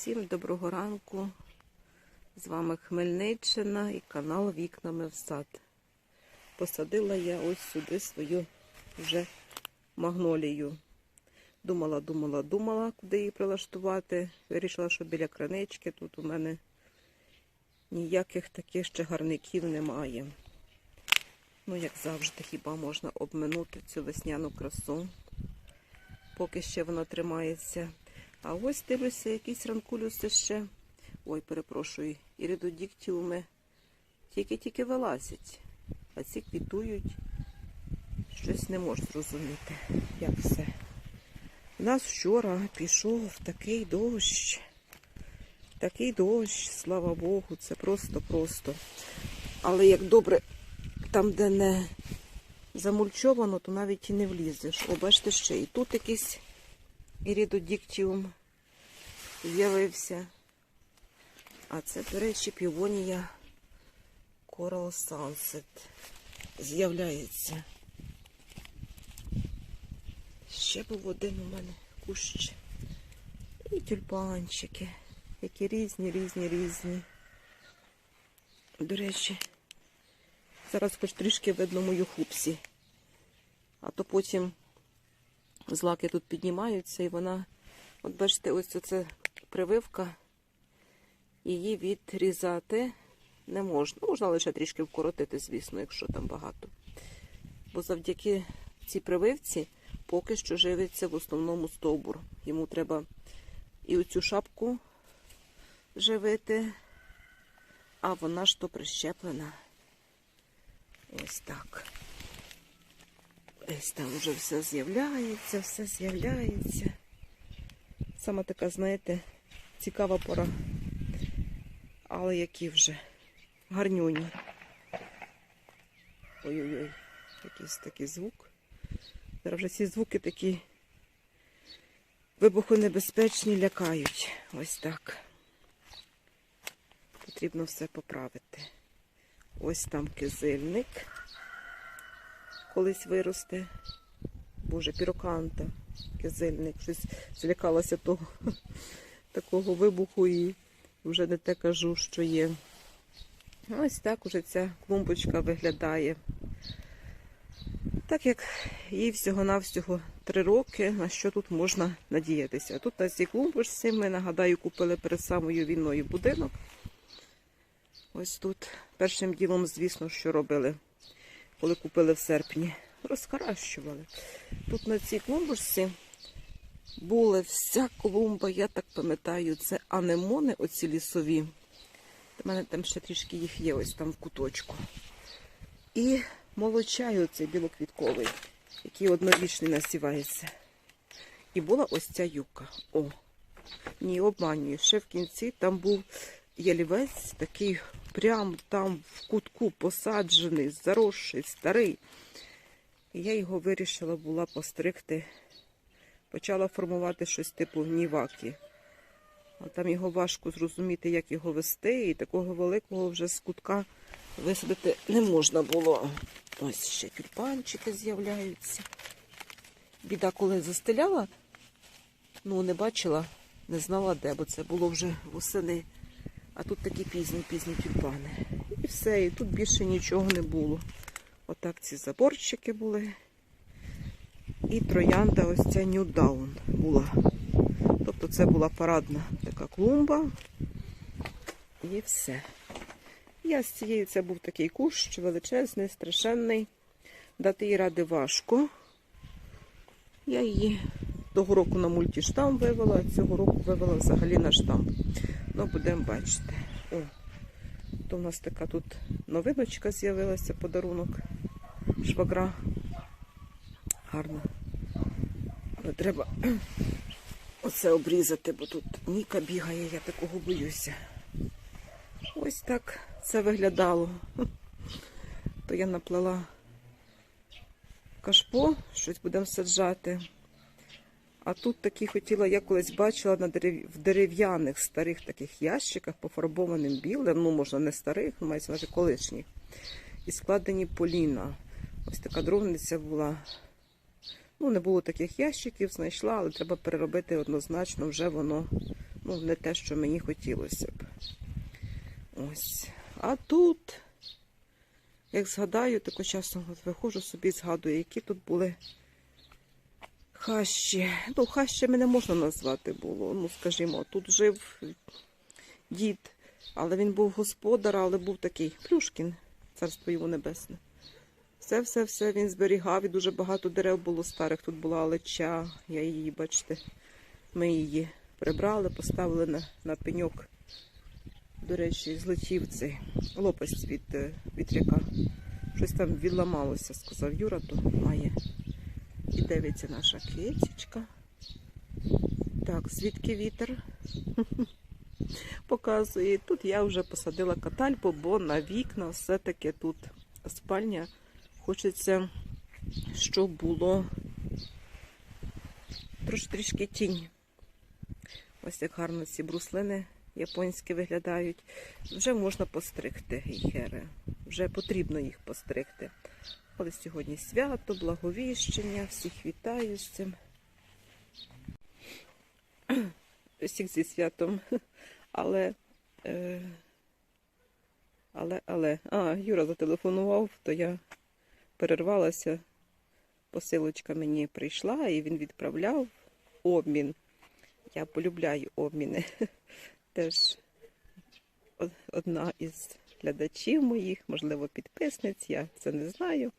Всім доброго ранку. З вами Хмельниччина і канал Вікнами в сад. Посадила я ось сюди свою вже магнолію. Думала, думала, думала, куди її прилаштувати. Вирішила, що біля кранички тут у мене ніяких таких ще гарників немає. Ну, як завжди, хіба можна обминути цю весняну красу, поки ще вона тримається. А ось дивлюся, якісь ранкулюси ще. Ой, перепрошую, іридодіктіуми тільки-тільки вилазять, а ці квітують. Щось не можу зрозуміти, як все. У нас вчора пішов такий дощ. Такий дощ, слава Богу, це просто-просто. Але як добре, там, де не замульчовано, то навіть і не влізеш. О, бачите, ще і тут якийсь іридодіктіум з'явився. А це, до речі, півонія Coral Sunset з'являється. Ще був один у мене кущ. І тюльпанчики, які різні, різні, різні. До речі, зараз хоч трішки видно мою хупсі. А то потім злаки тут піднімаються і вона, от бачите, ось це прививка, її відрізати не можна. Можна лише трішки вкоротити, звісно, якщо там багато. Бо завдяки цій прививці поки що живиться в основному стовбур. Йому треба і оцю шапку живити, а вона ж то прищеплена. Ось так. Ось там вже все з'являється, все з'являється. Саме така, знаєте, цікава пора. Але які вже гарнюні. Ой-ой-ой, якийсь такий звук. Зараз вже ці звуки такі вибухонебезпечні лякають. Ось так. Потрібно все поправити. Ось там кизильник колись виросте. Боже, піроканта, кизильник. Щось злякалася того такого вибуху і вже не те кажу, що є. Ось так уже ця клумбочка виглядає. Так як їй всього-навсього три роки, на що тут можна надіятися. Тут на цій клумбочці ми, нагадаю, купили перед самою війною будинок. Ось тут першим ділом, звісно, що робили, коли купили в серпні. Розхаращували. Тут на цій клумбочці була вся клумба, я так пам'ятаю, це анемони оці лісові. У мене там ще трішки їх є, ось там в куточку. І молочай оцей білоквітковий, який однорічний насівається. І була ось ця юка. О, ні, обманюю. Ще в кінці там був ялівець, такий прям там в кутку посаджений, заросший, старий. І я його вирішила була постригти. Почала формувати щось типу ніваки. А там його важко зрозуміти, як його вести, і такого великого вже з кутка висадити не можна було. Ось ще тюльпанчики з'являються. Біда, коли застеляла, ну не бачила, не знала де, бо це було вже восени. А тут такі пізні, пізні тюльпани. І все, і тут більше нічого не було. Отак ці заборчики були. І троянда ось ця New була. Тобто це була парадна така клумба. І все. Я з цією, це був такий кущ, величезний, страшенний. Дати їй ради важко. Я її того року на мультіштамп вивела, а цього року вивела взагалі на штамп. Ну, будемо бачити. О, то в нас така тут новиночка з'явилася, подарунок швагра. Гарно. Але треба оце обрізати, бо тут Ніка бігає, я такого боюся. Ось так це виглядало. То я наплела кашпо, щось будемо саджати. А тут такі хотіла, я колись бачила на дерев... в дерев'яних старих таких ящиках, пофарбованим білим, ну, можна не старих, ну, мається навіть колишніх. І складені поліна. Ось така дровниця була. Ну, не було таких ящиків, знайшла, але треба переробити однозначно, вже воно ну, не те, що мені хотілося б. Ось. А тут, як згадаю, тако часом виходжу собі, згадую, які тут були хащі. Ну, хащами не можна назвати було. Ну, скажімо, тут жив дід, але він був господар, але був такий Плюшкін, царство йому небесне. Все, все, все він зберігав і дуже багато дерев було старих. Тут була алеча, я її, бачите, ми її прибрали, поставили на, на пеньок. До речі, злетів цей лопасть від е, вітряка. Щось там відламалося, сказав Юра, то має. І дивиться наша кицечка. Так, звідки вітер? Показує. Тут я вже посадила катальпу, бо на вікна все-таки тут спальня. Хочеться, щоб було трошки трішки тінь. Ось як гарно ці бруслини японські виглядають. Вже можна постригти гейхери. Вже потрібно їх постригти. Але сьогодні свято, благовіщення, всіх вітаю з цим. Всіх зі святом. Але, е, але, але, а, Юра зателефонував, то я перервалася. Посилочка мені прийшла і він відправляв обмін. Я полюбляю обміни. Теж одна із глядачів моїх, можливо, підписниць, я це не знаю.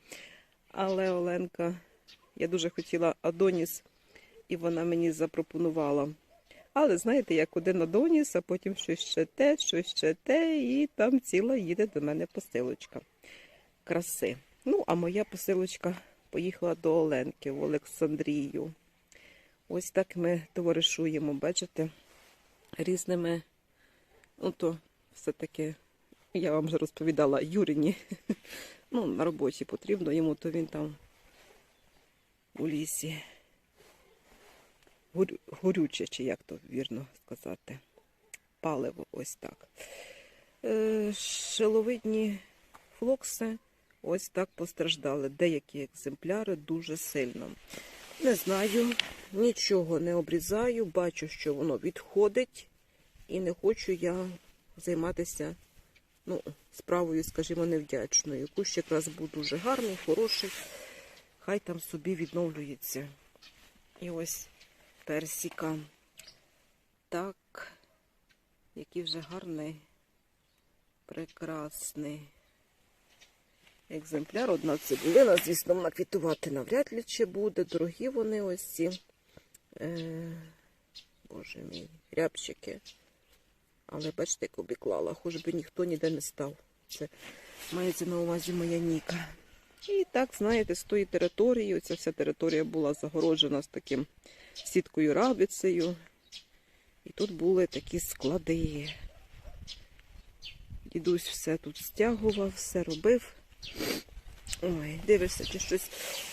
Але Оленка, я дуже хотіла Адоніс, і вона мені запропонувала. Але знаєте, як один Адоніс, а потім щось ще те, щось ще те, і там ціла їде до мене посилочка. Краси. Ну, а моя посилочка поїхала до Оленки в Олександрію. Ось так ми товаришуємо, бачите, різними, ну то все-таки, я вам вже розповідала, Юрині, ну, на роботі потрібно йому, то він там у лісі. Горюче, чи як то вірно сказати. Паливо, ось так. Е, шиловидні флокси ось так постраждали. Деякі екземпляри дуже сильно. Не знаю, нічого не обрізаю, бачу, що воно відходить, і не хочу я займатися ну, справою, скажімо, невдячною. Кущ якраз був дуже гарний, хороший, хай там собі відновлюється. І ось персика. Так, який вже гарний, прекрасний екземпляр. Одна цибулина, звісно, наквітувати навряд ли чи буде. Дорогі вони ось ці. Е, боже мій, рябчики. Але бачите, як обіклала, хоч би ніхто ніде не став. Це мається на увазі моя ніка. І так, знаєте, з тої території, ця вся територія була загороджена з таким сіткою рабицею. І тут були такі склади. Дідусь все тут стягував, все робив. Ой, дивишся, чи щось.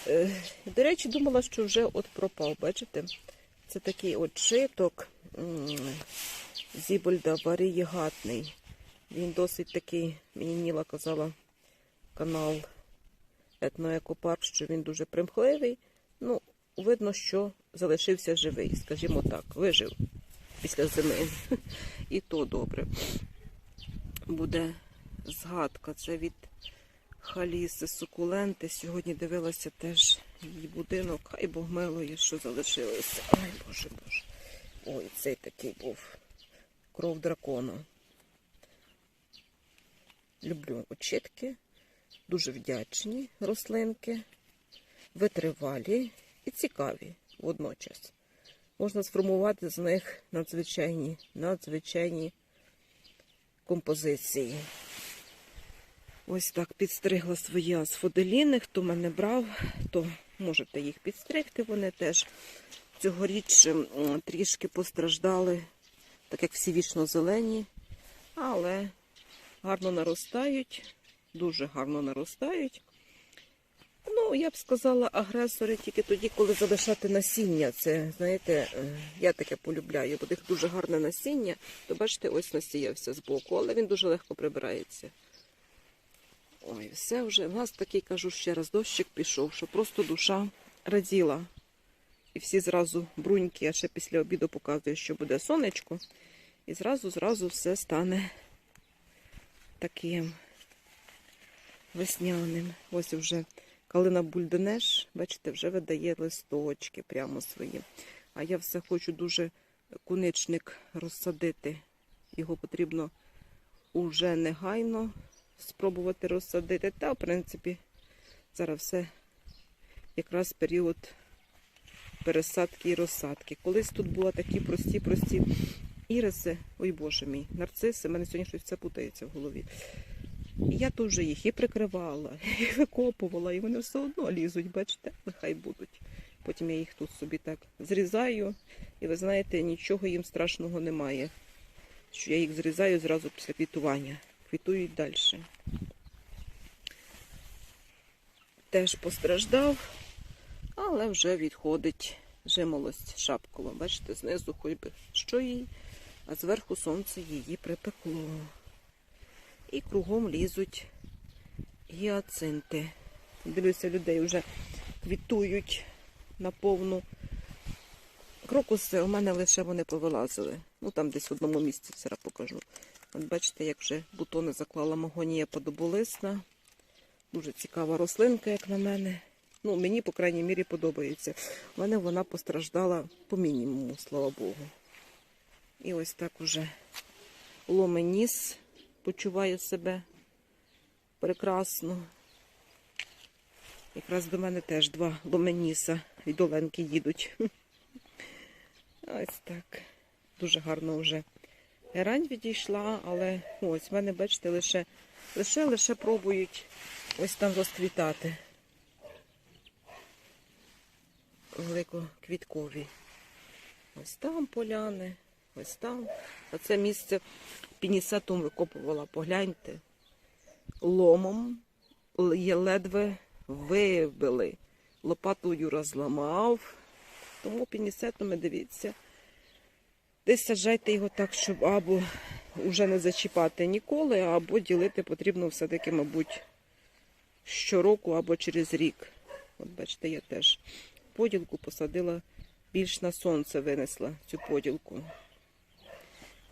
Е, до речі, думала, що вже от пропав, бачите? Це такий от шиток м, Зібольда варієгатний. Він досить такий, мені Ніла казала, канал етноекопарк, що він дуже примхливий. Ну, видно, що залишився живий, скажімо так, вижив після зими. І то добре. Буде згадка. Це від Халіси Сукуленти. Сьогодні дивилася теж її будинок. Хай Бог милує, що залишилося. Ай, Боже, Боже. Ой, цей такий був. Кров дракона. Люблю очітки. Дуже вдячні рослинки, витривалі і цікаві водночас. Можна сформувати з них надзвичайні, надзвичайні композиції. Ось так підстригла свої асфоделіни. Хто мене брав, то можете їх підстригти. Вони теж цьогоріч трішки постраждали, так як всі вічно зелені, але гарно наростають, дуже гарно наростають. Ну, я б сказала, агресори тільки тоді, коли залишати насіння. Це, знаєте, е, я таке полюбляю, бо їх дуже гарне насіння, то бачите, ось насіявся з боку, але він дуже легко прибирається. Ой, все вже. У нас такий, кажу ще раз, дощик пішов, що просто душа раділа. І всі зразу бруньки, а ще після обіду показую, що буде сонечко. І зразу, зразу все стане таким весняним. Ось вже калина бульденеш, бачите, вже видає листочки прямо свої. А я все хочу дуже куничник розсадити. Його потрібно уже негайно спробувати розсадити. Та, в принципі, зараз все якраз період пересадки і розсадки. Колись тут були такі прості-прості іриси, ой боже мій, нарциси, в мене сьогодні щось це путається в голові. І я тут вже їх і прикривала, і викопувала, і вони все одно лізуть, бачите, нехай будуть. Потім я їх тут собі так зрізаю, і ви знаєте, нічого їм страшного немає. Що я їх зрізаю зразу після квітування. Квітують далі. Теж постраждав, але вже відходить жимолость шапкова. Бачите, знизу хоч би що їй, а зверху сонце її припекло. І кругом лізуть гіацинти. Дивлюся, людей вже квітують наповну. Крокуси у мене лише вони повилазили. Ну там десь в одному місці зараз покажу. От бачите, як вже бутони заклала магонія подоболисна. Дуже цікава рослинка, як на мене. Ну, мені, по крайній мірі, подобається. У мене вона постраждала по мінімуму, слава Богу. І ось так уже ломеніс почуває себе прекрасно. Якраз до мене теж два ломеніса від Оленки їдуть. Ось так. Дуже гарно вже герань відійшла, але ось в мене, бачите, лише лише лише пробують ось там розквітати. Великоквіткові. Ось там поляни, ось там. А це місце пінісетом викопувала, погляньте. Ломом є ледве вибили. Лопатою розламав. Тому пінісетами дивіться. Десь саджайте його так, щоб або вже не зачіпати ніколи, або ділити потрібно все-таки, мабуть, щороку або через рік. От бачите, я теж поділку посадила, більш на сонце винесла цю поділку.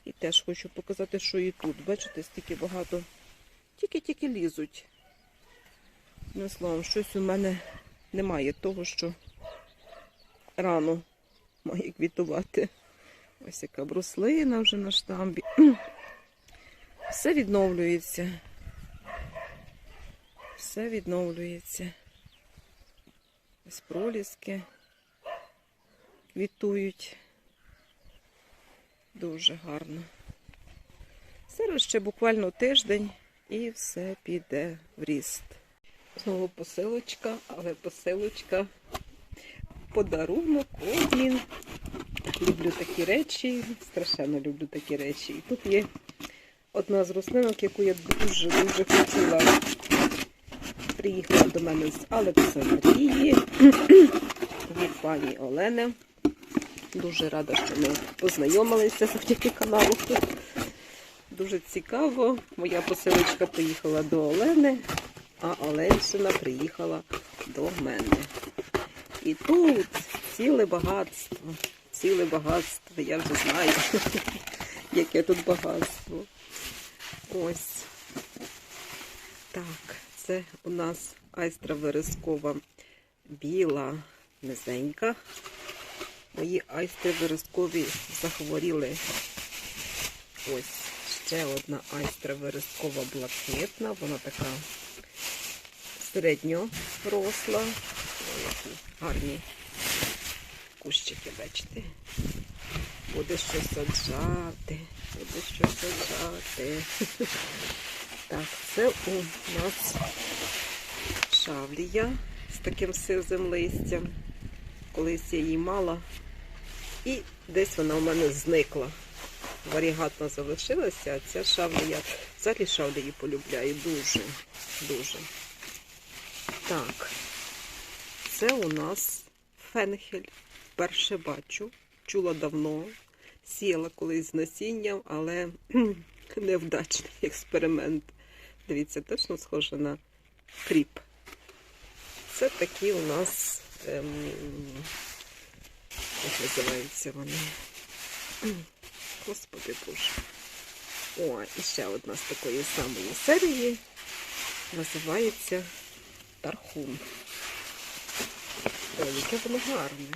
І теж хочу показати, що і тут. Бачите, стільки багато. Тільки-тільки лізуть. Ну, словом, щось у мене немає того, що рано має квітувати. Ось яка бруслина вже на штамбі. Все відновлюється. Все відновлюється. Ось проліски квітують. Дуже гарно. Зараз ще буквально тиждень і все піде в ріст. Знову посилочка, але посилочка подарунок один. Люблю такі речі, страшенно люблю такі речі. І тут є одна з рослинок, яку я дуже-дуже хотіла. Приїхала до мене з Олександрії від пані Олени. Дуже рада, що ми познайомилися завдяки каналу. Дуже цікаво. Моя посилочка поїхала до Олени, а Оленщина приїхала до мене. І тут ціле багатство. Ціле багатство, я вже знаю, яке тут багатство. Ось. Так, це у нас айстра верескова біла, низенька. Мої айстри верескові захворіли. Ось ще одна айстра верескова блакитна. Вона така середньоросла. Ой, які гарні кущики, бачите. Буде що саджати, буде що саджати. Так, це у нас шавлія з таким сизим листям. Колись я її мала. І десь вона у мене зникла. Варігатна залишилася, а ця шавлія, взагалі шавлії полюбляю дуже, дуже. Так, це у нас фенхель. Вперше бачу, чула давно, сіяла колись з насінням, але невдачний експеримент. Дивіться, точно схоже на кріп. Це такі у нас ем, як називаються вони. Господи Боже. О, і ще одна з такої самої серії називається Тархун. Ой, яке воно гарне.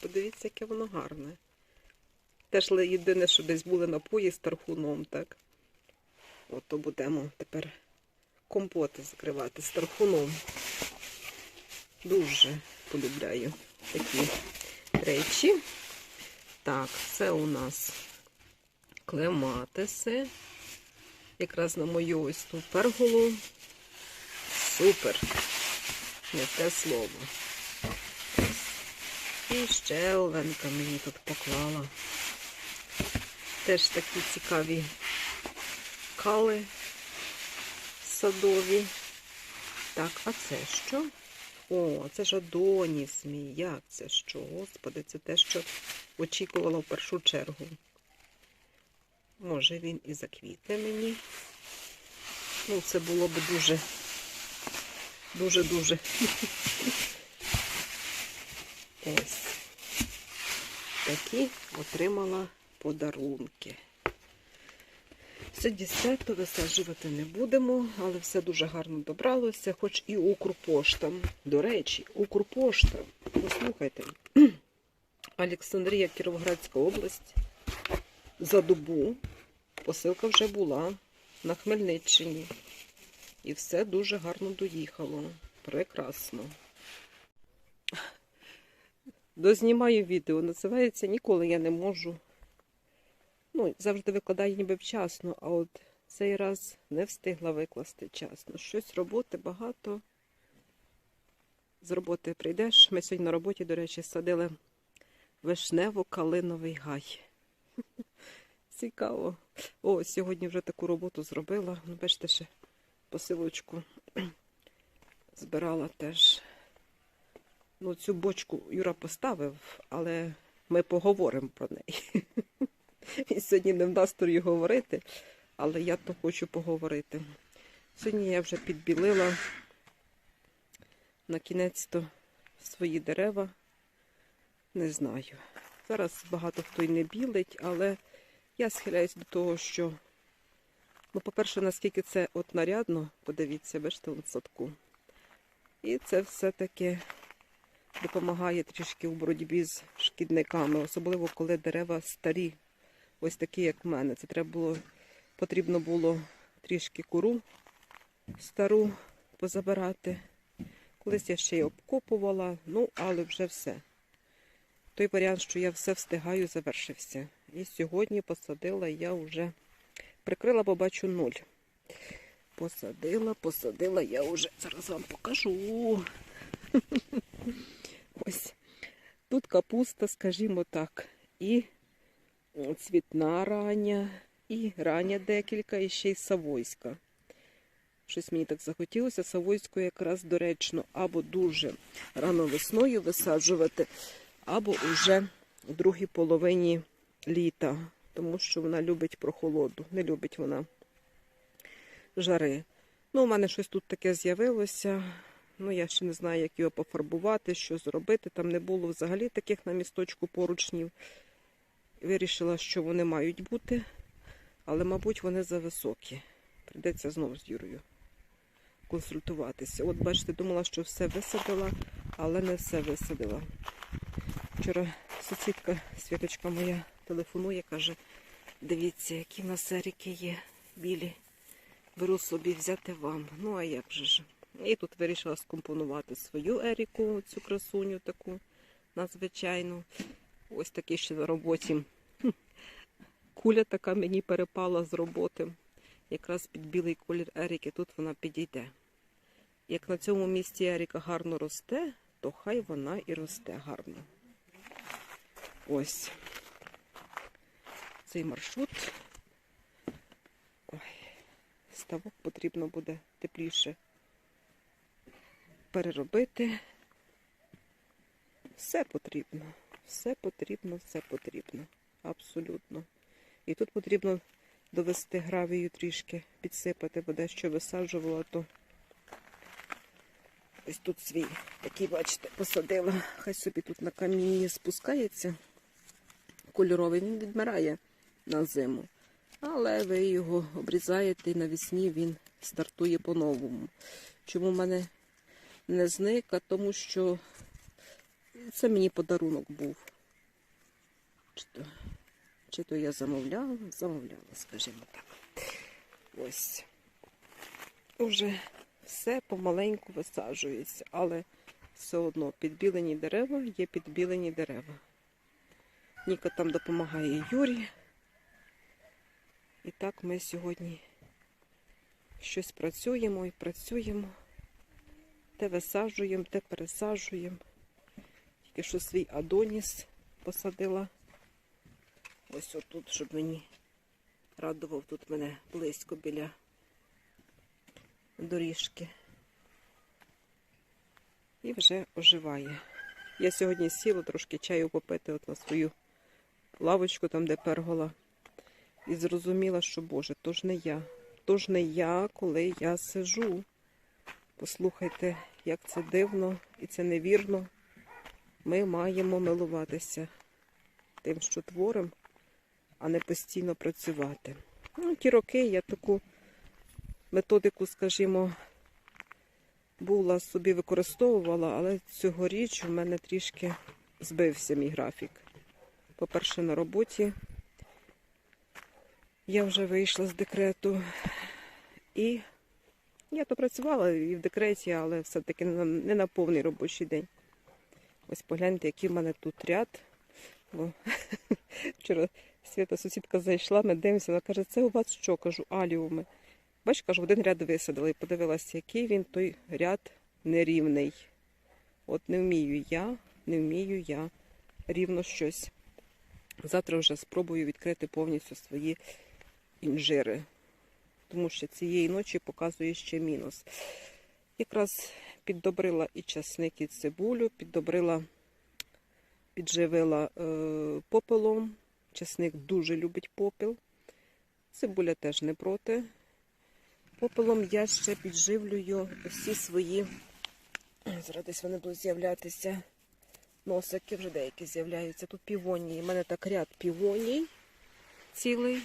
Подивіться, яке воно гарне. Теж єдине, що десь були напої з тархуном, так? Ото будемо тепер компоти закривати з тархуном. Дуже полюбляю такі речі. Так, це у нас клематиси. Якраз на мою ось ту перголу. Супер. Не те слово. І ще Оленка мені тут поклала. Теж такі цікаві кали садові. Так, а це що? О, це ж Адоніс мій. Як це що? Господи, це те, що очікувала в першу чергу. Може він і заквітне мені. Ну, це було б дуже, дуже-дуже. Ось. Такі отримала подарунки. Сьогодні свято висаджувати не будемо, але все дуже гарно добралося, хоч і Укрпошта. До речі, Укрпошта. Послухайте, Олександрія, Кіровоградська область. За добу посилка вже була на Хмельниччині. І все дуже гарно доїхало. Прекрасно. Дознімаю відео. Називається Ніколи я не можу. Ну, завжди викладаю ніби вчасно, а от цей раз не встигла викласти вчасно. Щось роботи багато. З роботи прийдеш. Ми сьогодні на роботі, до речі, садили вишнево-калиновий гай. Цікаво. О, сьогодні вже таку роботу зробила. Ну, бачите, ще посилочку збирала теж. Ну, цю бочку Юра поставив, але ми поговоримо про неї. Він сьогодні не в настрої говорити, але я то хочу поговорити. Сьогодні я вже підбілила на кінець-то свої дерева. Не знаю. Зараз багато хто й не білить, але я схиляюсь до того, що, ну, по-перше, наскільки це от нарядно, подивіться, бачите, в садку. І це все-таки допомагає трішки у боротьбі з шкідниками, особливо коли дерева старі, ось такі, як в мене. Це треба було, потрібно було трішки кору стару позабирати. Колись я ще й обкопувала, ну, але вже все. Той варіант, що я все встигаю, завершився. І сьогодні посадила я вже прикрила, бо бачу нуль. Посадила, посадила я вже. Зараз вам покажу. Ось тут капуста, скажімо так, і цвітна рання, і рання декілька, і ще й савойська. Щось мені так захотілося. Савойську якраз доречно або дуже рано весною висаджувати, або уже в другій половині літа, тому що вона любить прохолоду, не любить вона жари. Ну, у мене щось тут таке з'явилося. Ну, я ще не знаю, як його пофарбувати, що зробити. Там не було взагалі таких на місточку поручнів. Вирішила, що вони мають бути, але, мабуть, вони зависокі. Прийдеться знову з Юрою консультуватися. От, бачите, думала, що все висадила, але не все висадила. Вчора сусідка, світочка моя, телефонує, каже, дивіться, які в нас еріки є білі. Беру собі взяти вам. Ну, а як же ж? І тут вирішила скомпонувати свою Еріку, цю красуню таку надзвичайну. Ось такі ще на роботі. Куля така мені перепала з роботи. Якраз під білий колір Еріки тут вона підійде. Як на цьому місці Еріка гарно росте, то хай вона і росте гарно. Ось цей маршрут. Ой, ставок потрібно буде тепліше переробити. Все потрібно, все потрібно, все потрібно. Абсолютно. І тут потрібно довести гравію трішки, підсипати, бо дещо висаджувала, то ось тут свій такий, бачите, посадила. Хай собі тут на камінні спускається. кольоровий, він відмирає на зиму. Але ви його обрізаєте і навесні він стартує по-новому. Чому в мене не зник? А тому що це мені подарунок був. Чи то, чи то я замовляла? Замовляла, скажімо так. Ось. Уже все помаленьку висаджується, але все одно підбілені дерева є підбілені дерева. Ніка там допомагає Юрі. І так ми сьогодні щось працюємо і працюємо. Те висаджуємо, те пересаджуємо. Тільки що свій Адоніс посадила. Ось отут, щоб мені радував тут мене близько біля доріжки. І вже оживає. Я сьогодні сіла трошки чаю попити от на свою лавочку, там, де пергола, і зрозуміла, що Боже, то ж не я. То ж не я, коли я сижу. Послухайте, як це дивно і це невірно. Ми маємо милуватися тим, що творимо, а не постійно працювати. Ну, ті роки я таку методику, скажімо, була собі використовувала, але цьогоріч в мене трішки збився мій графік. По-перше, на роботі я вже вийшла з декрету. І я то працювала і в декреті, але все-таки не на повний робочий день. Ось погляньте, який в мене тут ряд. Бо вчора Свята сусідка зайшла, ми дивимося, вона каже, це у вас що? Кажу, аліуми. Бач, кажу, один ряд висадили і подивилася, який він той ряд нерівний. От не вмію я, не вмію я рівно щось. Завтра вже спробую відкрити повністю свої інжири, тому що цієї ночі показує ще мінус. Якраз піддобрила і часник, і цибулю, піддобрила, підживила е, попелом. Часник дуже любить попіл. Цибуля теж не проти. Попелом я ще підживлюю всі свої. Зараз вони будуть з'являтися. Носики вже деякі з'являються. Тут півонії. У мене так ряд півоній цілий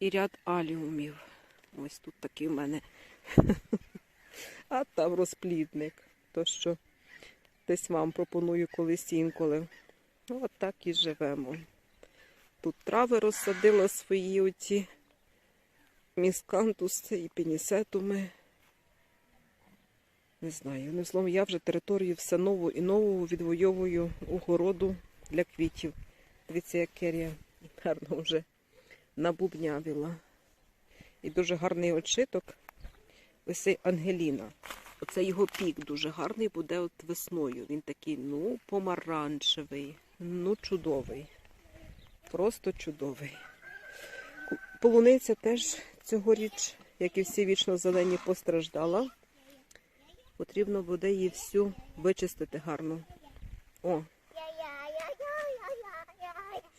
і ряд аліумів. Ось тут такий в мене. А там розплідник. То що десь вам пропоную колись інколи. От так і живемо. Тут трави розсадила свої оці міскантуси і пінісетуми. Не знаю. Одним словом, я вже територію все нову і нову відвоюю огороду для квітів. Дивіться, як керія гарно вже набубнявіла. І дуже гарний очиток. Ось Ангеліна. Оце його пік дуже гарний буде от весною. Він такий, ну, помаранчевий, ну, чудовий. Просто чудовий. Полуниця теж цьогоріч, як і всі вічно зелені, постраждала. Потрібно буде її всю вичистити гарно. О,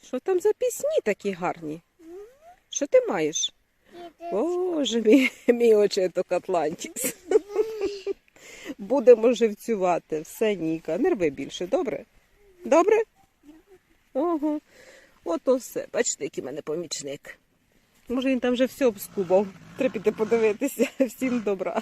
що там за пісні такі гарні? Що ти маєш? Боже мій, мій очиток Атлантікс. Будемо живцювати. Все, Ніка. Не рви більше, добре? Добре? Ого. Ото все. Бачите, який в мене помічник. Може, він там вже все обскубав. Треба піти подивитися. Всім добра.